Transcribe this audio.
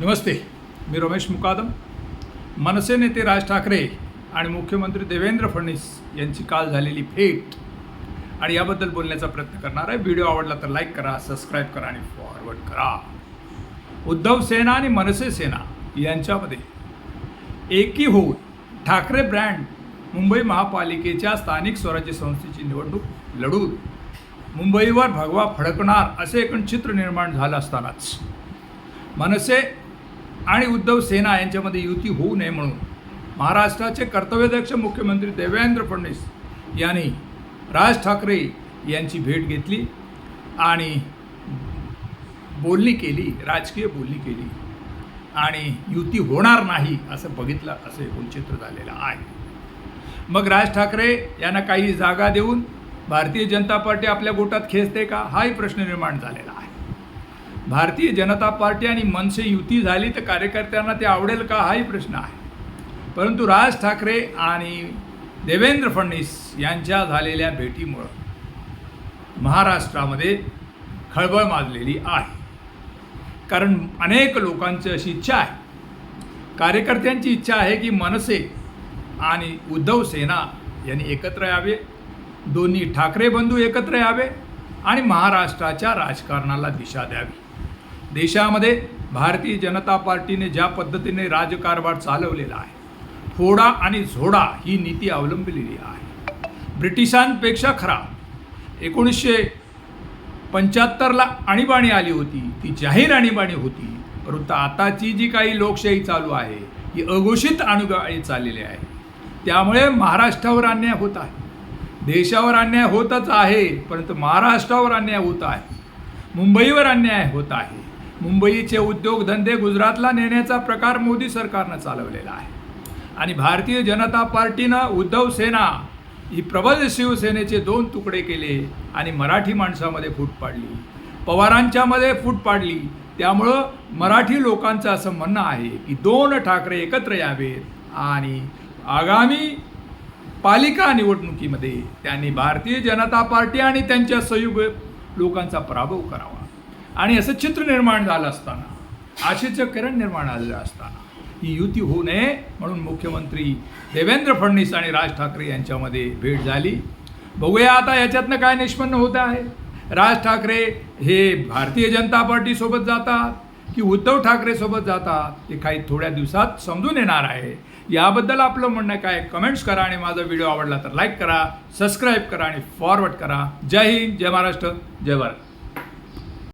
नमस्ते मी रमेश मुकादम. मनसे नेते राज ठाकरे आणि मुख्यमंत्री देवेंद्र फडणवीस यांची काल झालेली भेट. आणि याबद्दल बोलण्याचा प्रयत्न करणार आहे. व्हिडिओ आवडला तर लाईक करा सबस्क्राईब करा आणि फॉरवर्ड करा. उद्धव सेना आणि मनसे सेना यांच्यामध्ये एकी होऊन ठाकरे ब्रँड मुंबई महापालिकेच्या स्थानिक स्वराज्य संस्थेची निवडणूक लढून मुंबईवर भगवा फडकणार असे एकूण चित्र निर्माण झालं असतानाच. मनसे आणि उद्धव सेना यांच्यामध्ये युती होऊ नये म्हणून महाराष्ट्राचे कर्तव्याध्यक्ष मुख्यमंत्री देवेंद्र फडणवीस यांनी राज ठाकरे यांची भेट घेतली आणि बोलणी केली राजकीय बोलणी केली. आणि युती होणार नाही असं बघितलं असं एकूण चित्र झालेलं आहे. मग राज ठाकरे यांना काही जागा देऊन भारतीय जनता पार्टी आपल्या गोटात खेचते का? हाही प्रश्न निर्माण झालेला आहे. भारतीय जनता पार्टी आणि मनसे युती झाली तर कार्यकर्त्यांना ते आवडेल का हाही प्रश्न आहे. परंतु राज ठाकरे आणि देवेंद्र फडणवीस यांच्या झालेल्या भेटीमुळं महाराष्ट्रामध्ये खळबळ माजलेली आहे. कारण अनेक लोकांची अशी इच्छा आहे. कार्यकर्त्यांची इच्छा आहे की मनसे आणि उद्धव सेना यांनी एकत्र यावे दोन्ही ठाकरे बंधू एकत्र यावे आणि महाराष्ट्राच्या राजकारणाला दिशा द्यावी. देशामध्ये भारतीय जनता पार्टीने ज्या पद्धतीने राजकारभार चालवलेला आहे फोडा आणि झोडा ही नीती अवलंबलेली आहे. ब्रिटिशांपेक्षा खरा एकोणीसशे पंच्याहत्तरला आणीबाणी आली होती ती जाहीर आणीबाणी होती परंतु आताची जी काही लोकशाही चालू आहे ही अघोषित अनुगाळी चाललेली आहे. त्यामुळे महाराष्ट्रावर अन्याय होत आहे. देशावर अन्याय होतच आहे परंतु महाराष्ट्रावर अन्याय होत आहे. मुंबईवर अन्याय होत आहे. मुंबईचे उद्योगधंदे गुजरातला नेण्याचा प्रकार मोदी सरकारनं चालवलेला आहे. आणि भारतीय जनता पार्टीनं उद्धव सेना ही प्रबल शिवसेनेचे दोन तुकडे केले आणि मराठी माणसामध्ये फूट पाडली. पवारांच्यामध्ये फूट पाडली. त्यामुळं मराठी लोकांचं असं म्हणणं आहे की दोन ठाकरे एकत्र यावेत आणि आगामी पालिका निवडणुकीमध्ये त्यांनी भारतीय जनता पार्टी आणि त्यांच्या संयुग लोकांचा पराभव करावा. आणि असं चित्र निर्माण झालं असताना आशेचं किरण निर्माण झालेलं असताना ही युती होऊ नये म्हणून मुख्यमंत्री देवेंद्र फडणवीस आणि राज ठाकरे यांच्यामध्ये भेट झाली. बघूया आता याच्यातनं काय निष्पन्न होत आहे. राज ठाकरे हे भारतीय जनता पार्टीसोबत जातात की उद्धव ठाकरेसोबत जातात हे काही थोड्या दिवसात समजून येणार आहे. याबद्दल आपलं म्हणणं काय? कमेंट्स करा आणि माझा व्हिडिओ आवडला तर लाईक करा सबस्क्राईब करा आणि फॉरवर्ड करा. जय हिंद जय महाराष्ट्र जय भारत.